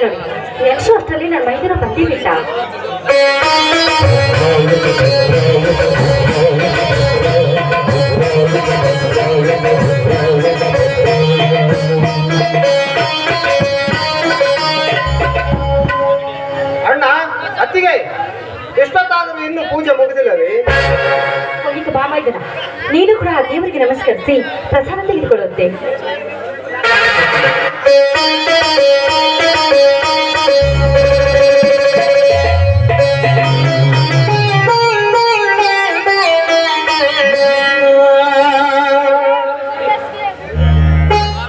ನೋಡಿ ಯಕ್ಷು ಅಷ್ಟರಲ್ಲಿ ನನ್ನ ಮೈದೂರ ಬಂದಿಬಿಟ್ಟ ಅಣ್ಣ ಅತ್ತಿಗೆ ಎಷ್ಟೊತ್ತಾದರೂ ಇನ್ನು ಪೂಜೆ ಮುಗಿದಿಲ್ಲವೇ ಬಾ ಮೈದನ ನೀನು ಕೂಡ ಆ ದೇವರಿಗೆ ನಮಸ್ಕರಿಸಿ ಪ್ರಸಾದ ತೆಗೆದುಕೊಳ್ಳುತ್ತೆ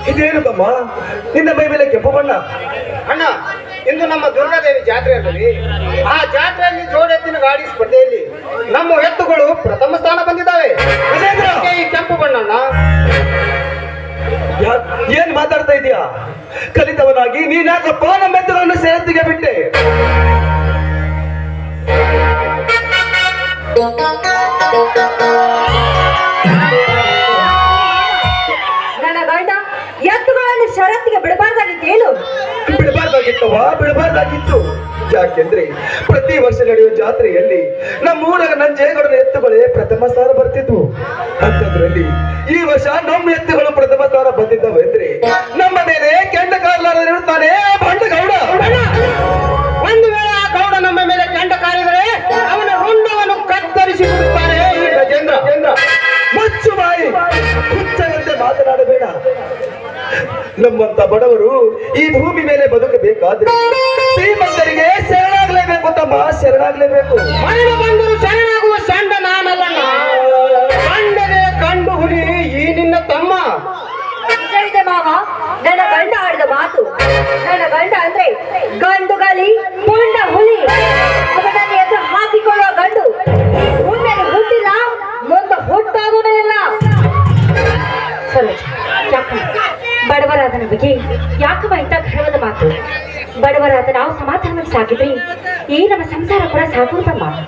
ಇದೇನು ತಮ್ಮ ನಿನ್ನ ಮೈ ಮೇಲೆ ಕೆಂಪು ಬಣ್ಣ ಅಣ್ಣ ಇಂದು ನಮ್ಮ ದುರ್ಗಾದೇವಿ ಜಾತ್ರೆ ಅಲ್ಲದೆ ಆ ಜಾತ್ರೆಯಲ್ಲಿ ಜೋಡೆತ್ತಿನ ಗಾಡಿ ಸ್ಪರ್ಧೆಯಲ್ಲಿ ನಮ್ಮ ಏನ್ ಮಾತಾಡ್ತಾ ಇದೀಯಾ? ಕಲಿತವನಾಗಿ ನೀನಾಕಪ್ಪ ನಮ್ಮ ಎತ್ತುಗಳನ್ನು ಸೇರತ್ತಿಗೆ ಬಿಟ್ಟೆ. ನನ್ನ ಗಂಡ ಎತ್ತುಗಳನ್ನು ಷರತ್ತಿಗೆ ಬಿಡಬಾರ್ದಾಗಿದ್ದೇನು ವಾ ಬಿಡಬಾರ್ದಾಗಿತ್ತು. ಯಾಕೆಂದ್ರೆ ಪ್ರತಿ ವರ್ಷ ನಡೆಯುವ ಜಾತ್ರೆಯಲ್ಲಿ ನಮ್ಮೂರ ನಂಜೇಗೌಡನ ಎತ್ತುಗಳೇ ಪ್ರಥಮ ಸ್ಥಾನ ಬರ್ತಿದ್ವು. ಅಂತದ್ರಲ್ಲಿ ಈ ವರ್ಷ ನಮ್ಮ ಎತ್ತುಗಳು ಪ್ರಥಮ ಸ್ಥಾನ ಬಂದಿದ್ದವು ಅಂದ್ರೆ ನಮ್ಮ ಮೇಲೆ ಕೆಂಡ ಕಾರಲಾರದಿರುತ್ತಾನೆ ಬಂಡಗೌಡ ನಮ್ಮಂತ ಬಡವರು ಈ ಭೂಮಿ ಮೇಲೆ ಬದುಕಬೇಕಾದ್ರೆ ಶ್ರೀಮಂತರಿಗೆ ಶರಣಾಗ್ಲೇಬೇಕು ತಮ್ಮ ಶರಣಾಗ್ಲೇಬೇಕು. ಬಂದರು ಶರಣಾಗುವ ಸಂಡ ನಾನಲ್ಲಣ್ಣ. ಕಂಡದೆ ಕಂಡು ಹುಲಿ ಈ ನಿನ್ನ ತಮ್ಮ. ನಿಜವಿದೆ ಮಾವ ನನ್ನ ಗಂಡ ಆಡಿದ ಮಾತು. ನನ್ನ ಗಂಡ ಅಂದ್ರೆ ಗಂಡುಗಲಿ ಪುಂಡ ಹುಲಿ. ಬಗ್ಗೆ ಯಾಕಮ್ಮ ಇಂಥ ಗರ್ವದ ಮಾತು? ಬಡವರಾದ ನಾವು ಸಮಾಧಾನವಾಗಿ ಸಾಕಿದ್ರಿ ಈ ನಮ್ಮ ಸಂಸಾರ ಕೂಡ ಮಾತು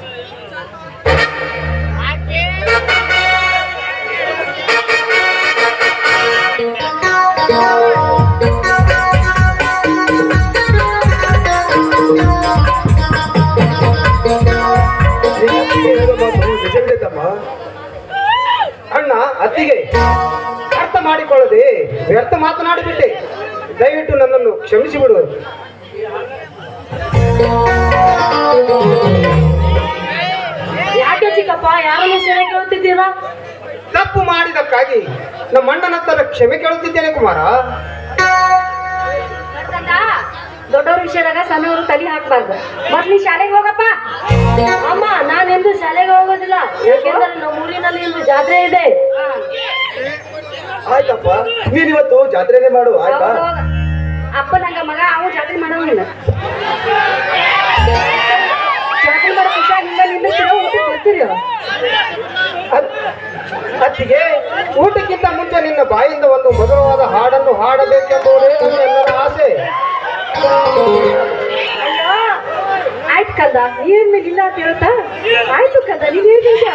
ಅಣ್ಣ, ಅತ್ತಿಗೆ. ಅರ್ಥ ಮಾಡಿಕೊಳ್ಳದೆ ವ್ಯರ್ಥ ಮಾತನಾಡಿಬಿಟ್ಟೆ. ದಯವಿಟ್ಟು ನನ್ನನ್ನು ಕ್ಷಮಿಸಿ ಬಿಡು ಯಾಕೆ ಚಿಕ್ಕಪ್ಪ ಯಾರನ್ನು ಸೆರೆ ಕೇಳುತ್ತಿದ್ದೀರಾ? ತಪ್ಪು ಮಾಡಿದಕ್ಕಾಗಿ ನಮ್ಮ ಅಣ್ಣನ ಹತ್ರ ಕ್ಷಮೆ ಕೇಳುತ್ತಿದ್ದೇನೆ ಕುಮಾರ. ದೊಡ್ಡವ್ರ ವಿಷಯದಾಗ ಸಣ್ಣವರು ತಲೆ ಹಾಕ್ಬಾರ್ದು. ಮೊದ್ಲು ಶಾಲೆಗೆ ಹೋಗಪ್ಪ. ಅಮ್ಮ ನಾನೆಂದು ಶಾಲೆಗೆ ಹೋಗೋದಿಲ್ಲ. ಯಾಕೆಂದ್ರೆ ನಮ್ಮ ಊರಿನಲ್ಲಿ ಇಂದು ಜಾತ್ರೆ ಇದೆ. ಆಯ್ತಪ್ಪ ನೀನ್ ಇವತ್ತು ಜಾತ್ರೆನೇ ಮಾಡು ಆಯ್ತಾ. ಅಪ್ಪ ನಂಗ ಮಗ ಅವು ಜಾತ್ರೆ ಮಾಡೋಂಗಿಲ್ಲ ಜಾತ್ರೆ ಮಾಡೋ ಖುಷಿ ನಿಮ್ಮ ನಿಂದಿರ್ತೀರೋ ಊಟ ಕೊಡ್ತೀರಿ ಅತ್ತಿಗೆ ಊಟಕ್ಕಿಂತ ಮುಂಚೆ ನಿನ್ನ ಬಾಯಿಂದ ಒಂದು ಮಧುರವಾದ ಹಾಡನ್ನು ಹಾಡಬೇಕೆಂಬುದೇ ನನ್ನೆಲ್ಲರ ಆಸೆ. ಆಯ್ತು ಕಂದ ನೀನ್ ಇಲ್ಲ ಅಂತ ಹೇಳ್ತಾ ಆಯ್ತು ಕಂದ ನೀನ್ ಹೇಳ್ತಿದ್ದೆ